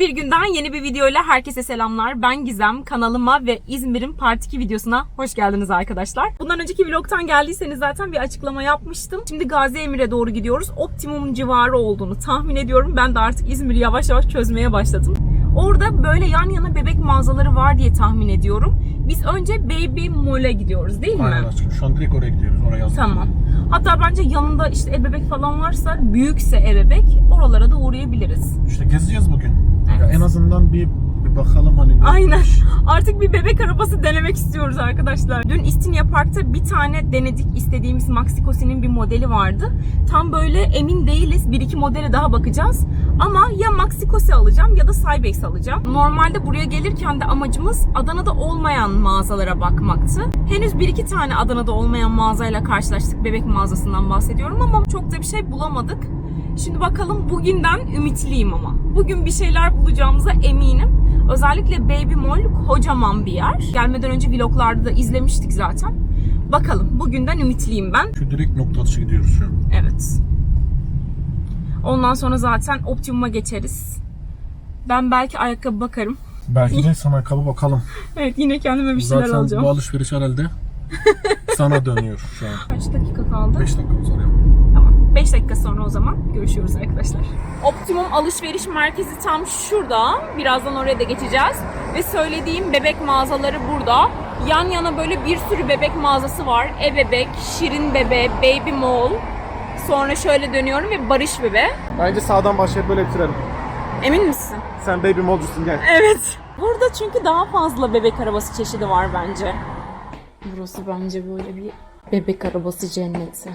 Bir günden yeni bir videoyla herkese selamlar. Ben Gizem. Kanalıma ve İzmir'in Part 2 videosuna hoş geldiniz arkadaşlar. Bundan önceki vlogtan geldiyseniz zaten bir açıklama yapmıştım. Şimdi Gazi Emir'e doğru gidiyoruz. Optimum civarı olduğunu tahmin ediyorum. Ben de artık İzmir'i yavaş yavaş çözmeye başladım. Orada böyle yan yana bebek mağazaları var diye tahmin ediyorum. Biz önce Baby Mall'e gidiyoruz değil mi? Aynen aşkım. Şu an direkt oraya gidiyoruz. Oraya yazdım. Tamam. Hatta bence yanında işte ebebek falan varsa, büyükse ebebek oralara da uğrayabiliriz. İşte gezeceğiz bugün. Evet. Ya en azından bir, bir bakalım hani. ne- Aynen. Artık bir bebek arabası denemek istiyoruz arkadaşlar. Dün İstinye Park'ta bir tane denedik istediğimiz Maxi-Cosi'nin bir modeli vardı. Tam böyle emin değiliz. Bir iki modele daha bakacağız. Ama ya Maxi-Cosi alacağım ya da Cybex alacağım. Normalde buraya gelirken de amacımız Adana'da olmayan mağazalara bakmaktı. Henüz bir iki tane Adana'da olmayan mağazayla karşılaştık. Bebek mağazasından bahsediyorum ama çok da bir şey bulamadık. Şimdi bakalım bugünden ümitliyim ama. Bugün bir şeyler bulacağımıza eminim. Özellikle Baby Mall kocaman bir yer. Gelmeden önce vloglarda da izlemiştik zaten. Bakalım bugünden ümitliyim ben. Şu direkt nokta atışı gidiyoruz şu an. Evet. Ondan sonra zaten Optimum'a geçeriz. Ben belki ayakkabı bakarım. Belki de sana ayakkabı bakalım. Evet yine kendime bir şeyler Zaten alacağım. bu alışveriş herhalde sana dönüyor şu an. Kaç dakika kaldı? 5 dakikamız var ya. Tamam. 5 dakika sonra o zaman görüşüyoruz arkadaşlar. Optimum alışveriş merkezi tam şurada. Birazdan oraya da geçeceğiz. Ve söylediğim bebek mağazaları burada. Yan yana böyle bir sürü bebek mağazası var. E-bebek, Şirin Bebe, Baby Mall. Sonra şöyle dönüyorum ve Barış Bebe. Bence sağdan başlayıp böyle bitirelim. Emin misin? Sen baby molcusun gel. Evet. Burada çünkü daha fazla bebek arabası çeşidi var bence. Burası bence böyle bir bebek arabası cenneti.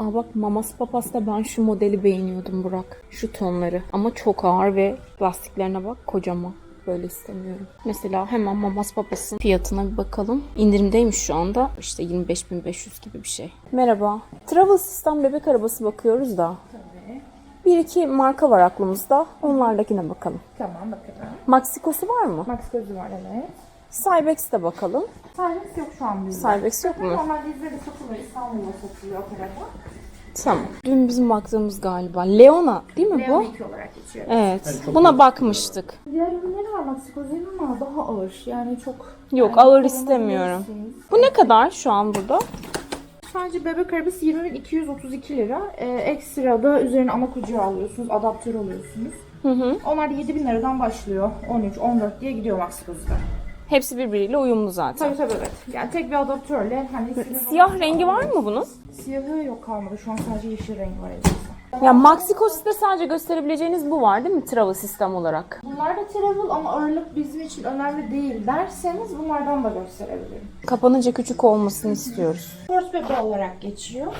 Aa bak Mamas Papas'ta ben şu modeli beğeniyordum Burak. Şu tonları. Ama çok ağır ve lastiklerine bak kocaman böyle istemiyorum. Mesela hemen Mamas Papas'ın fiyatına bir bakalım. İndirimdeymiş şu anda. İşte 25.500 gibi bir şey. Merhaba. Travel System bebek arabası bakıyoruz da. Tabii. Bir iki marka var aklımızda. Onlardakine bakalım. Tamam bakalım. Maxikosu var mı? Maxikosu var evet. Cybex'te bakalım. Cybex yok şu an bizde. Cybex yok mu? Normalde bizde de satılır 90 satılıyor parada. Tamam. Dün bizim baktığımız galiba. Leona değil mi bu? Leon 2 olarak geçiyor. Evet. Yani Buna bakmıştık. Diğer ürünleri var. Laksikozenin var. Daha ağır. Yani çok... Yok yani ağır istemiyorum. Bu ne kadar şu an burada? Sadece bebek arabası 20.232 lira. Ee, ekstra da üzerine ana kucağı alıyorsunuz. Adaptör alıyorsunuz. Hı hı. Onlar da 7 bin liradan başlıyor. 13, 14 diye gidiyor Maxikos'da. Hepsi birbiriyle uyumlu zaten. Tabii tabii evet. Yani tek bir adaptörle hani Siyah rengi var mı bunun? Siyahı yok kalmadı. Şu an sadece yeşil rengi var elimizde. Ya Maxikos'ta sadece gösterebileceğiniz bu var değil mi? Travel sistem olarak. Bunlar da travel ama ağırlık bizim için önemli değil derseniz bunlardan da gösterebilirim. Kapanınca küçük olmasını istiyoruz. Bebe olarak geçiyor.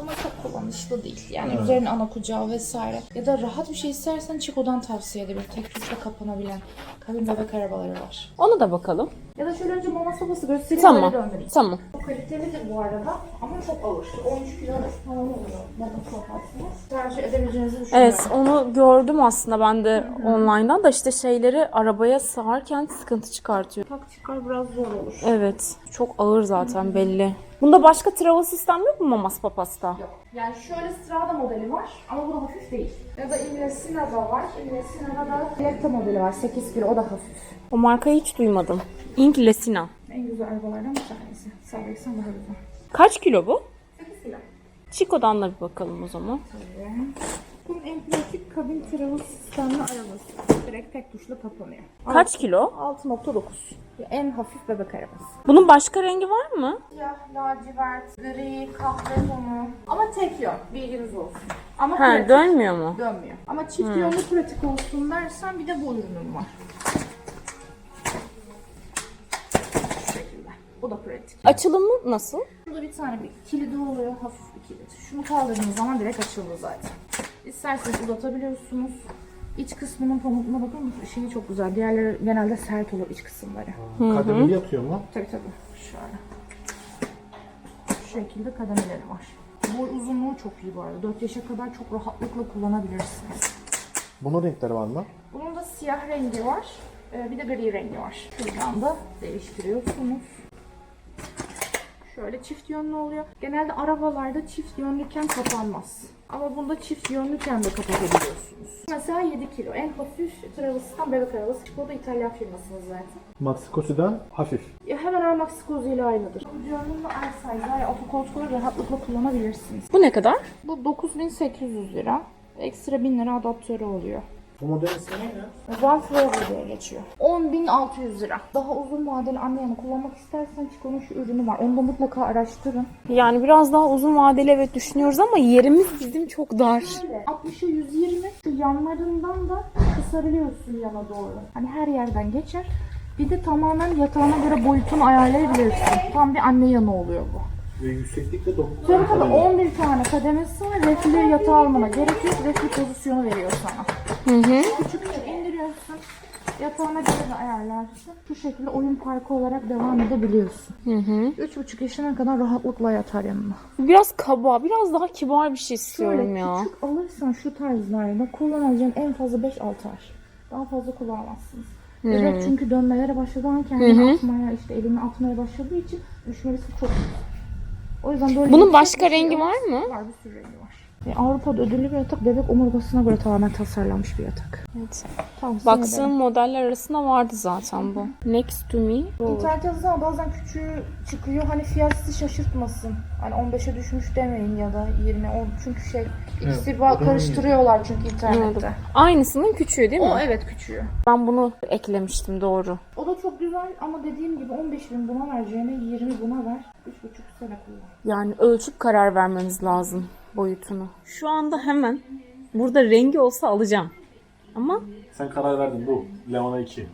Ama çok kullanışlı değil. Yani üzerine ana kucağı vesaire. Ya da rahat bir şey istersen Chico'dan tavsiye ederim. Tek tuşla kapanabilen kabin bebek arabaları var. Onu da bakalım. Ya da şöyle önce mama sopası göstereyim Tamam. öyle döndüreyim. Tamam. Çok kalitelidir bu arada ama çok ağır. 13 kilo falan oluyor mama sopasınız. Tercih edebileceğinizi düşünüyorum. Evet onu gördüm aslında ben de online'dan da işte şeyleri arabaya sığarken sıkıntı çıkartıyor. Tak çıkar biraz zor olur. Evet. Çok ağır zaten belli. Bunda başka travel sistem yok mu Mamas Papas'ta? Yok. Yani şöyle Strada modeli var ama bu da hafif değil. Ya da Imresina da var. Imresina'da da Electa modeli var. 8 kilo o da hafif. O markayı hiç duymadım. Ink Lesina. En güzel arabalardan bir tanesi. Sabreksen daha güzel. Kaç kilo bu? 8 kilo. Chico'dan da bir bakalım o zaman. Bunun en pratik kabin travel sistemli arabası. Direkt tek tuşla kapanıyor. Kaç kilo? 6.9. En hafif bebek arabası. Bunun başka rengi var mı? Siyah, lacivert, gri, kahve tonu. Ama tek yön. Bilginiz olsun. Ama Ha pratik. dönmüyor mu? dönmüyor. Ama çift yönlü pratik olsun dersen bir de bu ürünüm var. Şu şekilde. Bu da pratik. Açılımı nasıl? Burada bir tane bir kilidi oluyor. Hafif bir kilit. Şunu kaldırdığınız zaman direkt açıldı zaten. İsterseniz uzatabiliyorsunuz. İç kısmının pamukluğuna bakın? Şeyi çok güzel. Diğerleri genelde sert olur iç kısımları. Kademeli yatıyor mu? Tabii tabii. Şöyle. Şu şekilde kademeleri var. Boy uzunluğu çok iyi bu arada. 4 yaşa kadar çok rahatlıkla kullanabilirsiniz. Bunun renkleri var mı? Bunun da siyah rengi var. Ee, bir de gri rengi var. Şuradan da değiştiriyorsunuz. Şöyle çift yönlü oluyor. Genelde arabalarda çift yönlüken kapanmaz. Ama bunda çift yönlüken de kapatabiliyorsunuz. Mesela 7 kilo. En hafif Travis'tan bebek arabası. Bu da İtalyan firmasının zaten. Maxikosi'den hafif. Ya hemen hemen Maxikozu ile aynıdır. Bu yönlü R size yani otokoltukları rahatlıkla kullanabilirsiniz. Bu ne kadar? Bu 9800 lira. Ekstra 1000 lira adaptörü oluyor. Bu modelin ismi ne? One Forever diye geçiyor. 10.600 lira. Daha uzun vadeli anne yanı kullanmak istersen Chico'nun şu ürünü var. Onu da mutlaka araştırın. Yani biraz daha uzun vadeli evet düşünüyoruz ama yerimiz bizim çok dar. 60'a 120. Şu yanlarından da kısarılıyorsun yana doğru. Hani her yerden geçer. Bir de tamamen yatağına göre boyutunu ayarlayabilirsin. Tam bir anne yanı oluyor bu. Ve yükseklik de 9 Tabii tabii 11 tane kademesi var. Refli yatağı almana gerek yok. Refli pozisyonu veriyor sana. Hı hı. İndiriyorsun. Yatağına göre de ayarlarsın. Şu şekilde oyun parkı olarak devam edebiliyorsun. Hı hı. 3,5 yaşına kadar rahatlıkla yatar yanına. Biraz kaba, biraz daha kibar bir şey istiyorum Şöyle ya. küçük alırsan şu tarzlarda kullanacağın en fazla 5-6 ay. Daha fazla kullanamazsınız. Bebek çünkü dönmelere başladığı an kendini atmaya, işte elini atmaya başladığı için düşme riski çok. O yüzden böyle Bunun yüksek başka şey rengi var mı? Var bir sürü rengi var. E, Avrupa'da ödüllü bir yatak bebek omurgasına göre tamamen tasarlanmış bir yatak. Evet. Tavsiye Baksın ederim. modeller arasında vardı zaten bu. Next to me. İnternet yazısına bazen küçüğü çıkıyor. Hani fiyat sizi şaşırtmasın. Hani 15'e düşmüş demeyin ya da 20 10 çünkü şey ikisi ba- karıştırıyorlar çünkü internette. Aynısının küçüğü değil mi? O evet küçüğü. Ben bunu eklemiştim doğru. O da çok güzel ama dediğim gibi 15 bin buna vereceğine 20 buna ver. 3,5 sene kullan. Yani ölçüp karar vermemiz lazım boyutunu. Şu anda hemen burada rengi olsa alacağım. Ama Sen karar verdin bu. Leona 2.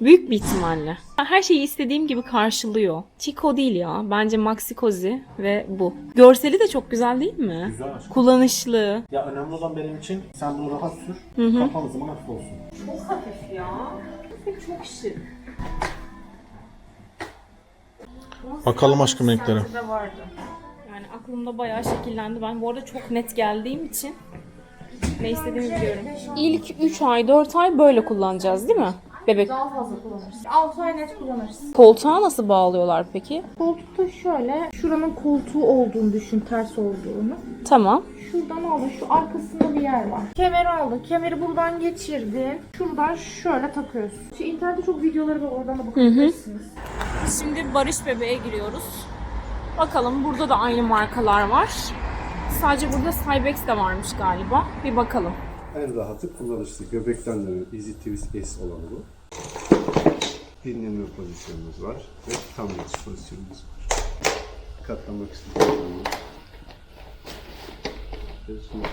büyük bir ihtimalle. Her şeyi istediğim gibi karşılıyor. Chico değil ya. Bence Maxi Cosi ve bu. Görseli de çok güzel değil mi? Güzel aşkım. Kullanışlı. Ya önemli olan benim için sen bunu rahat sür. Kapalı zaman hafif olsun. Çok hafif ya. Çok şık. Bakalım aşkım renklere. de vardı. Yani aklımda bayağı şekillendi. Ben bu arada çok net geldiğim için ne istediğimi biliyorum. İlk 3 ay 4 ay böyle kullanacağız değil mi? Bebek. Daha fazla kullanırsın. 6 ay net kullanırsın. Koltuğa nasıl bağlıyorlar peki? Koltukta şöyle şuranın koltuğu olduğunu düşün ters olduğunu. Tamam. Şuradan aldın şu arkasında bir yer var. Kemeri aldın. Kemeri buradan geçirdin. Şuradan şöyle takıyorsun. Şu internette çok videoları var oradan da bakabilirsiniz. Şimdi Barış Bebe'ye giriyoruz. Bakalım burada da aynı markalar var. Sadece burada Cybex de varmış galiba. Bir bakalım. En rahatı kullanışlı göbekten dönüyor. Easy Twist S olanı bu. Dinlenme pozisyonumuz var ve tam geçiş pozisyonumuz var. Katlamak istiyorsanız. Smooth.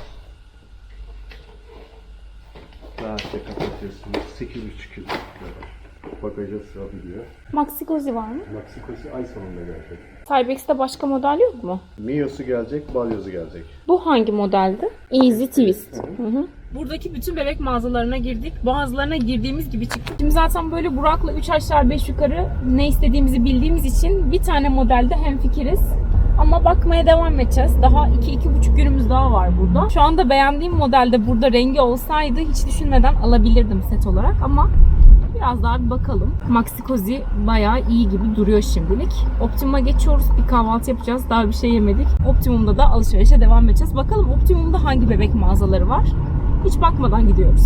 Rahatça kapatıyorsunuz. 8.5 kilo kadar. Bagaja sığabiliyor. Maxi var mı? Maxikosi ay sonunda gelecek. Cybex'te başka model yok mu? Mio'su gelecek, balyozu gelecek. Bu hangi modeldi? Easy Twist. Hı hı. Buradaki bütün bebek mağazalarına girdik. Bazılarına girdiğimiz gibi çıktık. Şimdi zaten böyle Burak'la 3 aşağı 5 yukarı ne istediğimizi bildiğimiz için bir tane modelde hemfikiriz. Ama bakmaya devam edeceğiz. Daha 2-2,5 günümüz daha var burada. Şu anda beğendiğim modelde burada rengi olsaydı hiç düşünmeden alabilirdim set olarak ama Biraz daha bir bakalım. Maxi Cosi bayağı iyi gibi duruyor şimdilik. Optimum'a geçiyoruz. Bir kahvaltı yapacağız. Daha bir şey yemedik. Optimum'da da alışverişe devam edeceğiz. Bakalım Optimum'da hangi bebek mağazaları var? Hiç bakmadan gidiyoruz.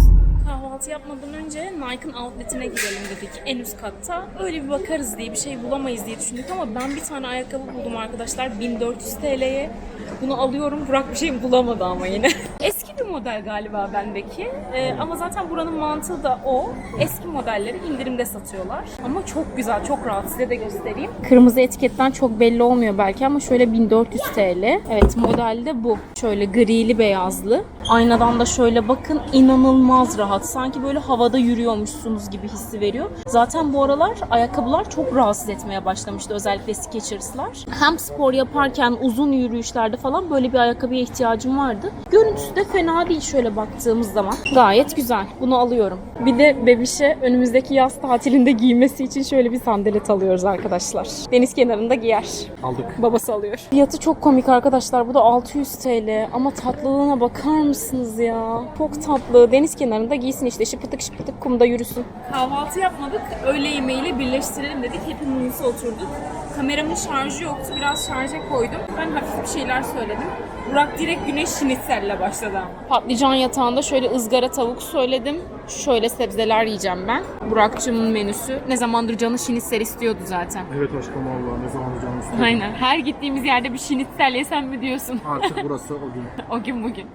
Kahvaltı yapmadan önce Nike'ın outletine gidelim dedik en üst katta. Öyle bir bakarız diye bir şey bulamayız diye düşündük ama ben bir tane ayakkabı buldum arkadaşlar 1400 TL'ye. Bunu alıyorum. Burak bir şey bulamadı ama yine. Eski bir model galiba bendeki. Ee, ama zaten buranın mantığı da o. Eski modelleri indirimde satıyorlar. Ama çok güzel, çok rahat. Size de göstereyim. Kırmızı etiketten çok belli olmuyor belki ama şöyle 1400 TL. Evet modelde bu. Şöyle grili beyazlı. Aynadan da şöyle bakın inanılmaz rahat. Sanki böyle havada yürüyormuşsunuz gibi hissi veriyor. Zaten bu aralar ayakkabılar çok rahatsız etmeye başlamıştı. Özellikle Skechers'lar. Hem spor yaparken uzun yürüyüşlerde falan böyle bir ayakkabıya ihtiyacım vardı. Görüntüsü de fena değil şöyle baktığımız zaman. Gayet güzel. Bunu alıyorum. Bir de bebişe önümüzdeki yaz tatilinde giymesi için şöyle bir sandalet alıyoruz arkadaşlar. Deniz kenarında giyer. Aldık. Babası alıyor. Fiyatı çok komik arkadaşlar. Bu da 600 TL. Ama tatlılığına bakar mısınız ya? Çok tatlı. Deniz kenarında giysin işte. Şıpıtık şıpıtık kumda yürüsün. Kahvaltı yapmadık. Öğle yemeğiyle birleştirelim dedik. Hepimiz oturduk. Kameramın şarjı yoktu. Biraz şarja koydum. Ben hafif bir şeyler söyledim. Burak direkt güneş şinitselle başladı ama. Patlıcan yatağında şöyle ızgara tavuk söyledim. Şöyle sebzeler yiyeceğim ben. Burak'cığımın menüsü. Ne zamandır canı şinitsel istiyordu zaten. Evet aşkım valla ne zaman canım istiyor. Aynen. Her gittiğimiz yerde bir şinitsel yesem mi diyorsun? Artık burası o gün. o gün bugün.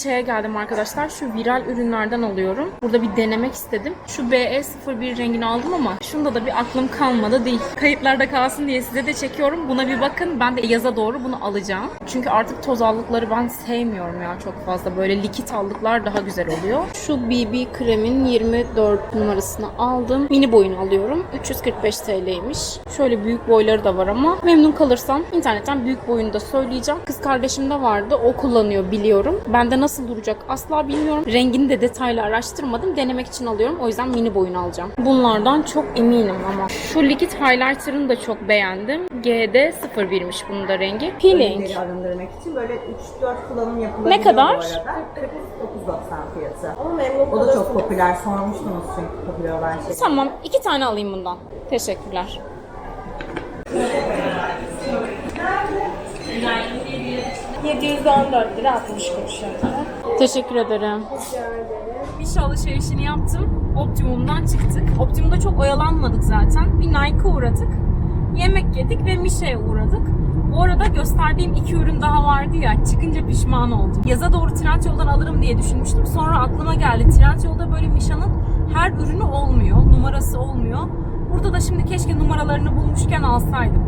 Mişe'ye geldim arkadaşlar. Şu viral ürünlerden alıyorum. Burada bir denemek istedim. Şu BE01 rengini aldım ama şunda da bir aklım kalmadı değil. Kayıtlarda kalsın diye size de çekiyorum. Buna bir bakın. Ben de yaza doğru bunu alacağım. Çünkü artık toz allıkları ben sevmiyorum ya çok fazla. Böyle likit allıklar daha güzel oluyor. Şu BB kremin 24 numarasını aldım. Mini boyunu alıyorum. 345 TL'ymiş. Şöyle büyük boyları da var ama memnun kalırsam internetten büyük boyunu da söyleyeceğim. Kız kardeşim de vardı. O kullanıyor biliyorum. Bende nasıl duracak asla bilmiyorum. Rengini de detaylı araştırmadım. Denemek için alıyorum. O yüzden mini boyunu alacağım. Bunlardan çok eminim ama. Şu likit highlighter'ını da çok beğendim. GD01'miş bunun da rengi. Peeling. ürünleri arındırmak için böyle 3-4 kullanım yapılabiliyor Ne kadar? bu arada. 49.90 fiyatı. Ama memnun O da çok popüler. Sormuştunuz çünkü popüler olan şey. Tamam. iki tane alayım bundan. Teşekkürler. Teşekkür ederim. Şey alışverişini yaptım. Optimum'dan çıktık. Optimum'da çok oyalanmadık zaten. Bir Nike'a uğradık. Yemek yedik ve Mişe'ye uğradık. Bu arada gösterdiğim iki ürün daha vardı ya. Çıkınca pişman oldum. Yaza doğru Trendyol'dan alırım diye düşünmüştüm. Sonra aklıma geldi. Trendyol'da böyle Mişa'nın her ürünü olmuyor. Numarası olmuyor. Burada da şimdi keşke numaralarını bulmuşken alsaydım.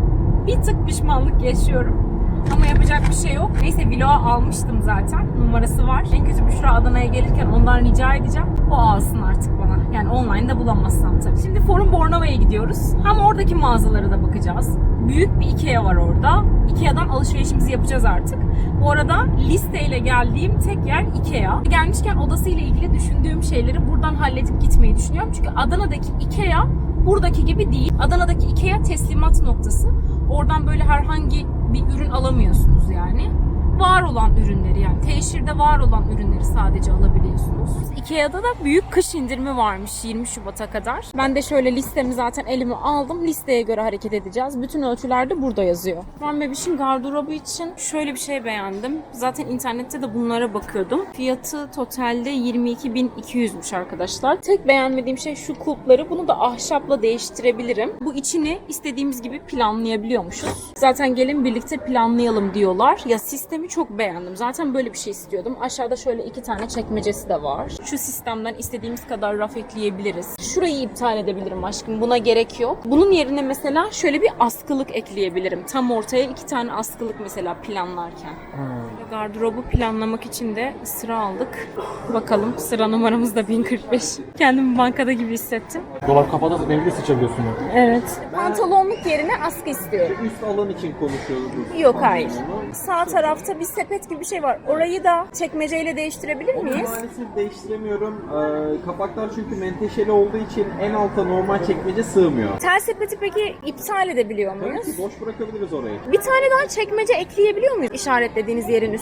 Bir tık pişmanlık yaşıyorum. Ama yapacak bir şey yok. Neyse vlog almıştım zaten. Numarası var. En kötü Büşra Adana'ya gelirken ondan rica edeceğim. O alsın artık bana. Yani online'da bulamazsam tabii. Şimdi Forum Bornova'ya gidiyoruz. Hem oradaki mağazalara da bakacağız. Büyük bir Ikea var orada. Ikea'dan alışverişimizi yapacağız artık. Bu arada listeyle geldiğim tek yer Ikea. Gelmişken odasıyla ilgili düşündüğüm şeyleri buradan halledip gitmeyi düşünüyorum. Çünkü Adana'daki Ikea buradaki gibi değil. Adana'daki Ikea teslimat noktası. Oradan böyle herhangi bir ürün alamıyorsunuz yani. Var olan ürünleri yani teşhirde var olan ürünleri sadece alabiliyorsunuz. Ikea'da da büyük kış indirimi varmış 20 Şubat'a kadar. Ben de şöyle listemi zaten elime aldım. Listeye göre hareket edeceğiz. Bütün ölçüler de burada yazıyor. Ben bebişin gardırobu için şöyle bir şey beğendim. Zaten internette de bunlara bakıyordum. Fiyatı totalde 22.200'müş arkadaşlar. Tek beğenmediğim şey şu kulpları. Bunu da ahşapla değiştirebilirim. Bu içini istediğimiz gibi planlayabiliyormuşuz. Zaten gelin birlikte planlayalım diyorlar. Ya sistemi çok beğendim. Zaten böyle bir şey istiyordum. Aşağıda şöyle iki tane çekmecesi de var. Şu sistemden istediğimiz kadar raf ekleyebiliriz. Şurayı iptal edebilirim aşkım. Buna gerek yok. Bunun yerine mesela şöyle bir askılık ekleyebilirim. Tam ortaya iki tane askılık mesela planlarken. Ve Gardırobu planlamak için de sıra aldık. Bakalım sıra numaramız da 1045. Kendimi bankada gibi hissettim. Dolap kapalı rengi seçebiliyorsun ya. Evet. Pantolonluk yerine askı istiyorum. Üst alan için konuşuyoruz. Yok hayır. Sağ tarafta bir sepet gibi bir şey var. Orayı da çekmeceyle değiştirebilir Onu miyiz? maalesef değiştiremiyorum. Ee, kapaklar çünkü menteşeli olduğu için en alta normal çekmece sığmıyor. Tel sepeti peki iptal edebiliyor Tabii muyuz? ki boş bırakabiliriz orayı. Bir tane daha çekmece ekleyebiliyor muyuz işaretlediğiniz yerin üstüne?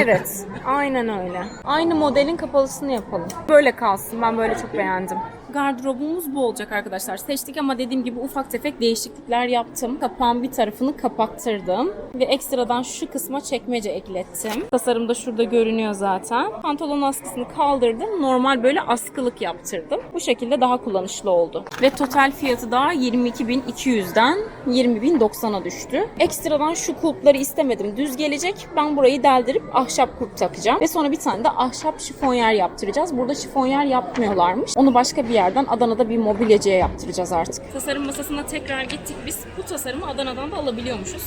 Evet. Aynen öyle. Aynı modelin kapalısını yapalım. Böyle kalsın. Ben böyle çok beğendim. Gardırobumuz bu olacak arkadaşlar. Seçtik ama dediğim gibi ufak tefek değişiklikler yaptım. Kapağın bir tarafını kapattırdım. Ve ekstradan şu kısma çekmece eklettim. Tasarım da şurada görünüyor zaten. Pantolon askısını kaldırdım. Normal böyle askılık yaptırdım. Bu şekilde daha kullanışlı oldu. Ve total fiyatı da 22.200'den 20.090'a düştü. Ekstradan şu kulpları istemedim. Düz gelecek. Ben burayı deldirip ahşap kulp takacağım. Ve sonra bir tane de ahşap şifonyer yaptıracağız. Burada şifonyer yapmıyorlarmış. Onu başka bir yerden Adana'da bir mobilyacıya yaptıracağız artık. Tasarım masasına tekrar gittik biz. Bu tasarımı Adana'dan da alabiliyormuşuz.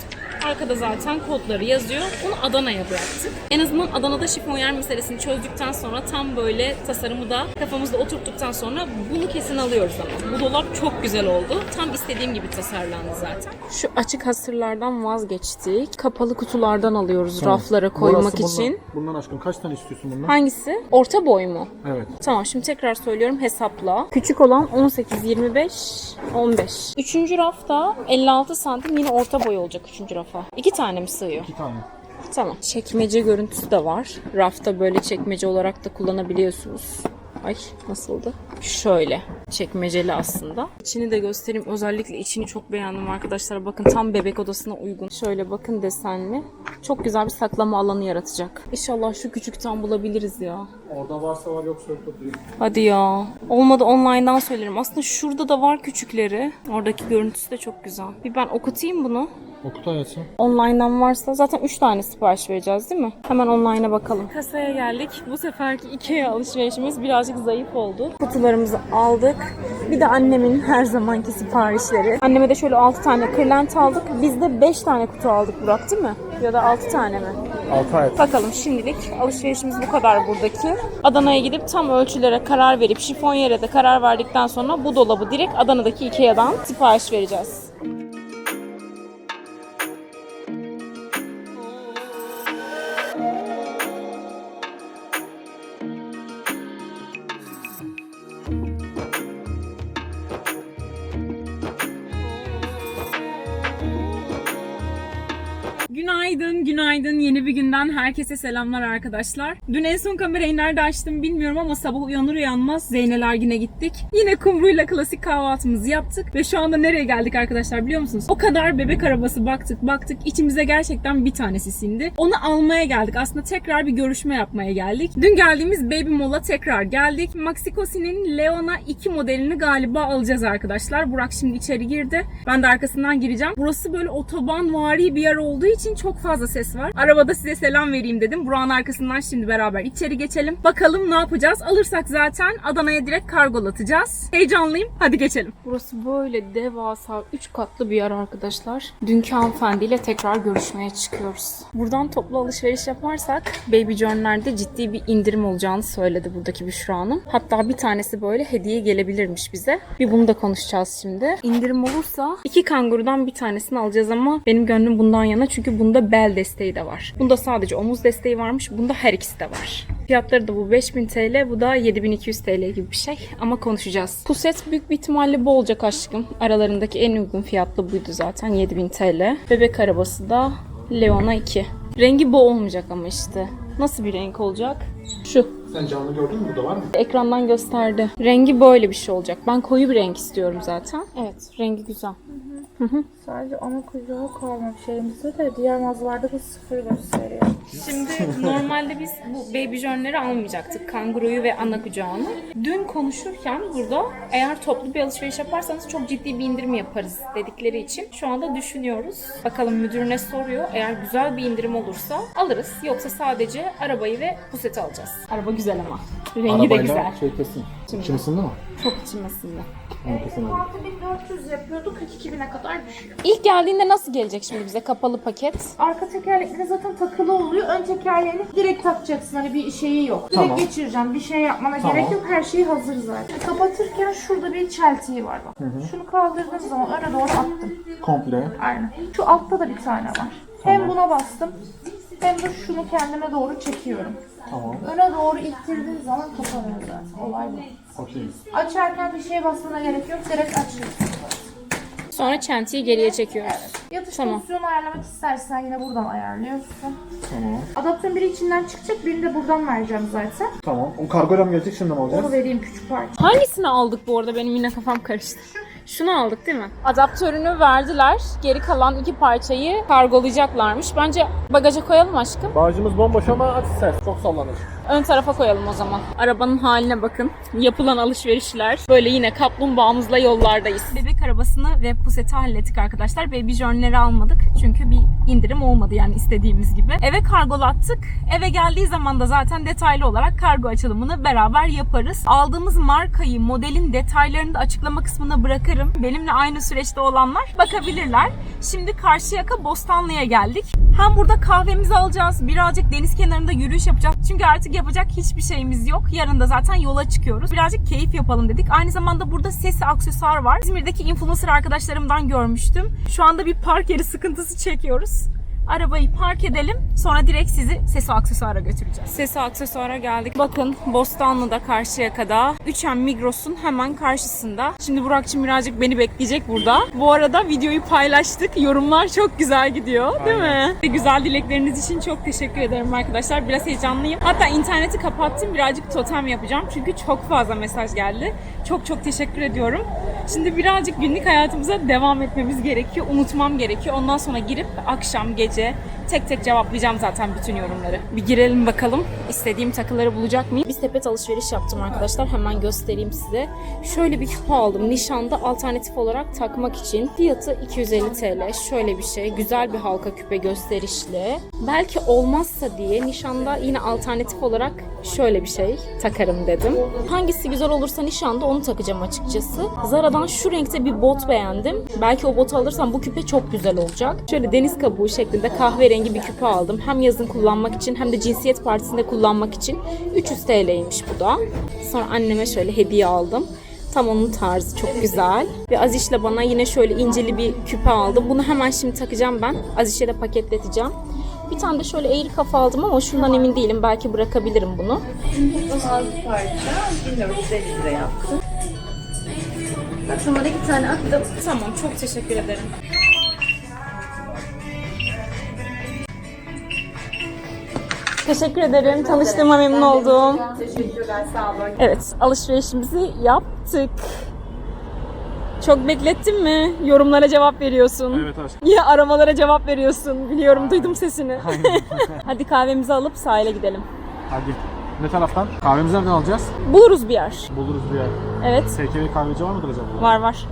Arkada zaten kodları yazıyor. Onu Adana'ya bıraktık. En azından Adana'da şifonyer meselesini çözdükten sonra tam böyle tasarımı da kafamızda oturttuktan sonra bunu kesin alıyoruz ama. Bu dolap çok güzel oldu. Tam istediğim gibi tasarlandı zaten. Şu açık hasırlardan vazgeçtik. Kapalı kutulardan alıyoruz raflara koymak Burası bundan- için. Bundan aşkım kaç tane istiyorsun bundan? Hangisi? Orta boy mu? Evet. Tamam şimdi tekrar söylüyorum hesapla. Küçük olan 18, 25, 15. Üçüncü rafta 56 santim yine orta boy olacak üçüncü rafa. İki tane mi sığıyor? İki tane. Tamam. Çekmece görüntüsü de var. Rafta böyle çekmece olarak da kullanabiliyorsunuz. Ay nasıldı? Şöyle. Çekmeceli aslında. İçini de göstereyim. Özellikle içini çok beğendim arkadaşlar. Bakın tam bebek odasına uygun. Şöyle bakın desenli. Çok güzel bir saklama alanı yaratacak. İnşallah şu küçükten bulabiliriz ya. Orada varsa var yoksa yok değil. Hadi ya. Olmadı online'dan söylerim. Aslında şurada da var küçükleri. Oradaki görüntüsü de çok güzel. Bir ben okutayım bunu. Okut hayatım. Online'dan varsa zaten 3 tane sipariş vereceğiz değil mi? Hemen online'a bakalım. Kasaya geldik. Bu seferki Ikea alışverişimiz birazcık zayıf oldu. Kutularımızı aldık. Bir de annemin her zamanki siparişleri. Anneme de şöyle 6 tane kırlent aldık. Biz de 5 tane kutu aldık Burak değil mi? Ya da 6 tane mi? Altı hayat. Bakalım şimdilik alışverişimiz bu kadar buradaki. Adana'ya gidip tam ölçülere karar verip şifon yere de karar verdikten sonra bu dolabı direkt Adana'daki Ikea'dan sipariş vereceğiz. Günaydın, günaydın. Yeni bir günden herkese selamlar arkadaşlar. Dün en son kamerayı nerede açtım bilmiyorum ama sabah uyanır uyanmaz Zeynel Ergin'e gittik. Yine kumruyla klasik kahvaltımızı yaptık ve şu anda nereye geldik arkadaşlar biliyor musunuz? O kadar bebek arabası baktık baktık içimize gerçekten bir tanesi sindi. Onu almaya geldik. Aslında tekrar bir görüşme yapmaya geldik. Dün geldiğimiz Baby Mall'a tekrar geldik. Maxi-Cosi'nin Leona 2 modelini galiba alacağız arkadaşlar. Burak şimdi içeri girdi. Ben de arkasından gireceğim. Burası böyle otoban vari bir yer olduğu için çok fazla ses var. Arabada size selam vereyim dedim. Burak'ın arkasından şimdi beraber içeri geçelim. Bakalım ne yapacağız? Alırsak zaten Adana'ya direkt kargolatacağız. Heyecanlıyım. Hadi geçelim. Burası böyle devasa 3 katlı bir yer arkadaşlar. Dünkü hanımefendiyle tekrar görüşmeye çıkıyoruz. Buradan toplu alışveriş yaparsak Baby Journey'lerde ciddi bir indirim olacağını söyledi buradaki Büşra Hanım. Hatta bir tanesi böyle hediye gelebilirmiş bize. Bir bunu da konuşacağız şimdi. İndirim olursa iki kangurudan bir tanesini alacağız ama benim gönlüm bundan yana çünkü bunda bel desteği de var. Bunda sadece omuz desteği varmış. Bunda her ikisi de var. Fiyatları da bu 5000 TL, bu da 7200 TL gibi bir şey. Ama konuşacağız. Puset büyük bir ihtimalle bu olacak aşkım. Aralarındaki en uygun fiyatlı buydu zaten 7000 TL. Bebek arabası da Leona 2. Rengi bu olmayacak ama işte. Nasıl bir renk olacak? Şu. Sen canlı gördün mü? Burada var mı? Ekrandan gösterdi. Rengi böyle bir şey olacak. Ben koyu bir renk istiyorum zaten. Evet, rengi güzel. Sadece ana kucağı kalmamış elimizde de diğer mağazalarda da sıfır gösteriyor. Şimdi normalde biz bu baby journey'leri almayacaktık. Kanguruyu ve ana kucağını. Dün konuşurken burada eğer toplu bir alışveriş yaparsanız çok ciddi bir indirim yaparız dedikleri için şu anda düşünüyoruz. Bakalım müdürüne soruyor. Eğer güzel bir indirim olursa alırız. Yoksa sadece arabayı ve puseti alacağız. Araba güzel ama. Rengi de güzel. şey kesin. İçim ısındı mı? Çok içmesinde. Onu kesin aldım. 6400 yapıyordu 42.000'e kadar düşüyor. İlk geldiğinde nasıl gelecek şimdi bize kapalı paket? Arka tekerlekleri zaten takılı oluyor. Ön tekerleğini direkt takacaksın. Hani bir şeyi yok. Direkt Tamam. geçireceğim. Bir şey yapmana gerek yok. Her şey hazır zaten. Kapatırken şurada bir çeltiği var bak. Şunu kaldırdığım zaman öne doğru attım. Komple. Aynen. Şu altta da bir tane var. Hem buna bastım hem de şunu kendime doğru çekiyorum. Tamam. Öne doğru ittirdiğin zaman kapanıyor zaten. Olay bu. Okey. Açarken bir şeye basmana gerek yok. Direkt açıyorsun. Sonra çentiyi geriye çekiyoruz. Yatış Tamam. pozisyonu ayarlamak istersen yine buradan ayarlıyorsun. Tamam. Adaptörün biri içinden çıkacak, birini de buradan vereceğim zaten. Tamam. O kargoyla mı gelecek şimdi mi alacağız? Onu vereyim küçük parça. Hangisini aldık bu arada? Benim yine kafam karıştı. Şunu aldık değil mi? Adaptörünü verdiler. Geri kalan iki parçayı kargolayacaklarmış. Bence bagaja koyalım aşkım. Bağcımız bomboş ama aç istersen. Çok sallanır. Ön tarafa koyalım o zaman. Arabanın haline bakın. Yapılan alışverişler. Böyle yine kaplumbağamızla yollardayız. Bebek arabasını ve puseti hallettik arkadaşlar. Baby Journey'leri almadık. Çünkü bir indirim olmadı yani istediğimiz gibi. Eve kargolattık. Eve geldiği zaman da zaten detaylı olarak kargo açılımını beraber yaparız. Aldığımız markayı, modelin detaylarını da açıklama kısmına bırakırım. Benimle aynı süreçte olanlar bakabilirler. Şimdi Karşıyaka Bostanlı'ya geldik. Hem burada kahvemizi alacağız, birazcık deniz kenarında yürüyüş yapacağız. Çünkü artık yapacak hiçbir şeyimiz yok. Yarın da zaten yola çıkıyoruz. Birazcık keyif yapalım dedik. Aynı zamanda burada sesi aksesuar var. İzmir'deki influencer arkadaşlarımdan görmüştüm. Şu anda bir park yeri sıkıntısı çekiyoruz. Arabayı park edelim. Sonra direkt sizi Seso Aksesuar'a götüreceğiz. Seso Aksesuar'a geldik. Bakın Bostanlı'da Karşıyaka'da. Üçen Migros'un hemen karşısında. Şimdi Burak'cığım birazcık beni bekleyecek burada. Bu arada videoyu paylaştık. Yorumlar çok güzel gidiyor. Değil mi? Ve Güzel dilekleriniz için çok teşekkür ederim arkadaşlar. Biraz heyecanlıyım. Hatta interneti kapattım. Birazcık totem yapacağım. Çünkü çok fazla mesaj geldi. Çok çok teşekkür ediyorum. Şimdi birazcık günlük hayatımıza devam etmemiz gerekiyor. Unutmam gerekiyor. Ondan sonra girip akşam, gece tek tek cevaplayacağım zaten bütün yorumları. Bir girelim bakalım. İstediğim takıları bulacak mıyım? Bir sepet alışveriş yaptım arkadaşlar. Hemen göstereyim size. Şöyle bir küpe aldım. Nişanda alternatif olarak takmak için. Fiyatı 250 TL. Şöyle bir şey. Güzel bir halka küpe gösterişli. Belki olmazsa diye nişanda yine alternatif olarak şöyle bir şey takarım dedim. Hangisi güzel olursa nişanda onu takacağım açıkçası. Zara'dan şu renkte bir bot beğendim. Belki o botu alırsam bu küpe çok güzel olacak. Şöyle deniz kabuğu şeklinde kahverengi bir küpe aldım. Hem yazın kullanmak için hem de cinsiyet partisinde kullanmak için 300 TL'ymiş bu da. Sonra anneme şöyle hediye aldım. Tam onun tarzı çok güzel. Ve Aziş'le bana yine şöyle inceli bir küpe aldım. Bunu hemen şimdi takacağım ben. Aziş'e de paketleteceğim. Bir tane de şöyle eğri kafa aldım ama şundan emin değilim. Belki bırakabilirim bunu. Bak numara iki tane attım. Tamam çok teşekkür ederim. Teşekkür ederim. Tanıştığıma memnun oldum. Teşekkürler sağ olun. Evet, alışverişimizi yaptık. Çok beklettin mi? Yorumlara cevap veriyorsun. Evet aşkım. Yine aramalara cevap veriyorsun. Biliyorum, duydum sesini. Hadi kahvemizi alıp sahile gidelim. Hadi. Ne taraftan? Kahvemizi nereden alacağız? Buluruz bir yer. Buluruz bir yer. Evet, SKV kahveci var mıdır acaba? var var.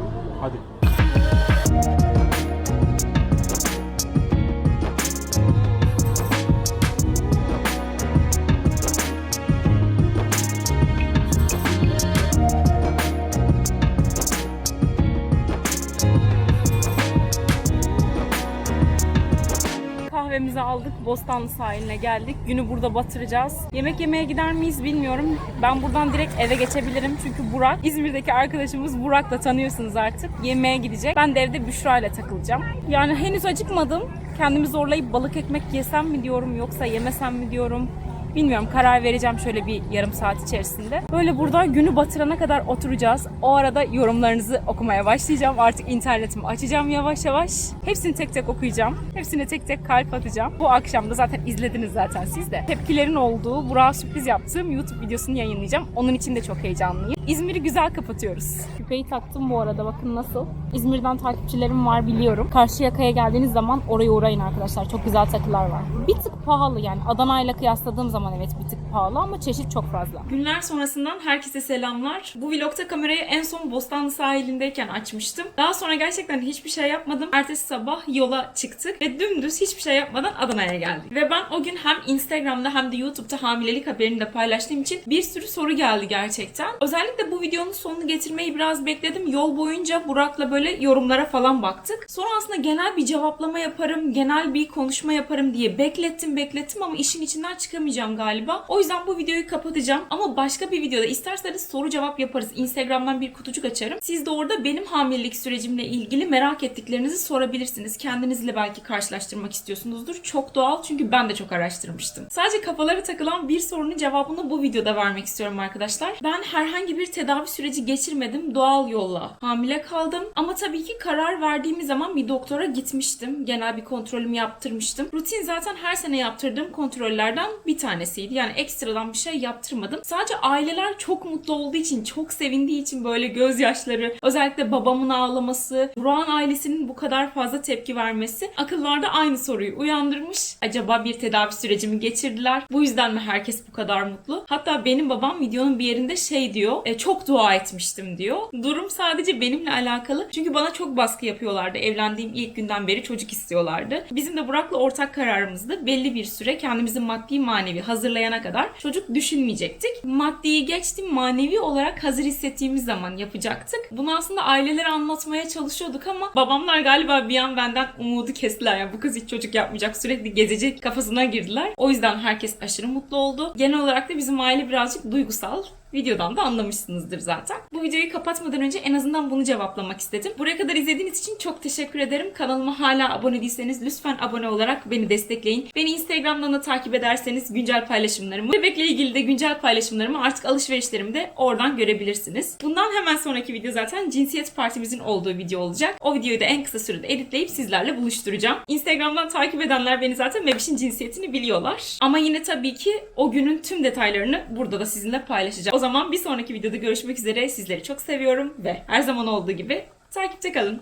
Kahvemizi aldık, Bostanlı sahiline geldik. Günü burada batıracağız. Yemek yemeye gider miyiz bilmiyorum. Ben buradan direkt eve geçebilirim. Çünkü Burak, İzmir'deki arkadaşımız Burak'la tanıyorsunuz artık. Yemeğe gidecek. Ben de evde Büşra ile takılacağım. Yani henüz acıkmadım. Kendimi zorlayıp balık ekmek yesem mi diyorum yoksa yemesem mi diyorum. Bilmiyorum karar vereceğim şöyle bir yarım saat içerisinde. Böyle burada günü batırana kadar oturacağız. O arada yorumlarınızı okumaya başlayacağım. Artık internetimi açacağım yavaş yavaş. Hepsini tek tek okuyacağım. Hepsine tek tek kalp atacağım. Bu akşam da zaten izlediniz zaten siz de. Tepkilerin olduğu, Burak'a sürpriz yaptığım YouTube videosunu yayınlayacağım. Onun için de çok heyecanlıyım. İzmir'i güzel kapatıyoruz. Küpeyi taktım bu arada bakın nasıl. İzmir'den takipçilerim var biliyorum. Karşıyaka'ya geldiğiniz zaman oraya uğrayın arkadaşlar. Çok güzel takılar var. Bir tık pahalı yani. Adana ile kıyasladığım zaman evet bir tık pahalı ama çeşit çok fazla. Günler sonrasından herkese selamlar. Bu vlogta kamerayı en son Bostanlı sahilindeyken açmıştım. Daha sonra gerçekten hiçbir şey yapmadım. Ertesi sabah yola çıktık ve dümdüz hiçbir şey yapmadan Adana'ya geldik. Ve ben o gün hem Instagram'da hem de YouTube'da hamilelik haberini de paylaştığım için bir sürü soru geldi gerçekten. Özellikle bu videonun sonunu getirmeyi biraz bekledim. Yol boyunca Burak'la böyle yorumlara falan baktık. Sonra aslında genel bir cevaplama yaparım, genel bir konuşma yaparım diye beklettim beklettim ama işin içinden çıkamayacağım galiba. O yüzden bu videoyu kapatacağım ama başka bir videoda isterseniz soru cevap yaparız. Instagram'dan bir kutucuk açarım. Siz de orada benim hamilelik sürecimle ilgili merak ettiklerinizi sorabilirsiniz. Kendinizle belki karşılaştırmak istiyorsunuzdur. Çok doğal çünkü ben de çok araştırmıştım. Sadece kafaları takılan bir sorunun cevabını bu videoda vermek istiyorum arkadaşlar. Ben herhangi bir tedavi süreci geçirmedim. Doğal yolla hamile kaldım. Ama tabii ki karar verdiğimiz zaman bir doktora gitmiştim. Genel bir kontrolümü yaptırmıştım. Rutin zaten her sene yaptırdığım kontrollerden bir tanesiydi. Yani ekstradan bir şey yaptırmadım. Sadece aileler çok mutlu olduğu için, çok sevindiği için böyle gözyaşları, özellikle babamın ağlaması, Burak'ın ailesinin bu kadar fazla tepki vermesi akıllarda aynı soruyu uyandırmış. Acaba bir tedavi süreci mi geçirdiler? Bu yüzden mi herkes bu kadar mutlu? Hatta benim babam videonun bir yerinde şey diyor, "E, çok dua etmiştim diyor. Durum sadece benimle alakalı. Çünkü bana çok baskı yapıyorlardı. Evlendiğim ilk günden beri çocuk istiyorlardı. Bizim de Burak'la ortak kararımızdı. Belli bir süre kendimizi maddi manevi hazırlayana kadar çocuk düşünmeyecektik. Maddiyi geçtim manevi olarak hazır hissettiğimiz zaman yapacaktık. Bunu aslında ailelere anlatmaya çalışıyorduk ama babamlar galiba bir an benden umudu kestiler. Yani bu kız hiç çocuk yapmayacak sürekli gezecek kafasına girdiler. O yüzden herkes aşırı mutlu oldu. Genel olarak da bizim aile birazcık duygusal Videodan da anlamışsınızdır zaten. Bu videoyu kapatmadan önce en azından bunu cevaplamak istedim. Buraya kadar izlediğiniz için çok teşekkür ederim. Kanalıma hala abone değilseniz lütfen abone olarak beni destekleyin. Beni Instagram'dan da takip ederseniz güncel paylaşımlarımı, bebekle ilgili de güncel paylaşımlarımı artık alışverişlerimi de oradan görebilirsiniz. Bundan hemen sonraki video zaten cinsiyet partimizin olduğu video olacak. O videoyu da en kısa sürede editleyip sizlerle buluşturacağım. Instagram'dan takip edenler beni zaten bebişin cinsiyetini biliyorlar. Ama yine tabii ki o günün tüm detaylarını burada da sizinle paylaşacağım. O zaman bir sonraki videoda görüşmek üzere. Sizleri çok seviyorum ve her zaman olduğu gibi takipte kalın.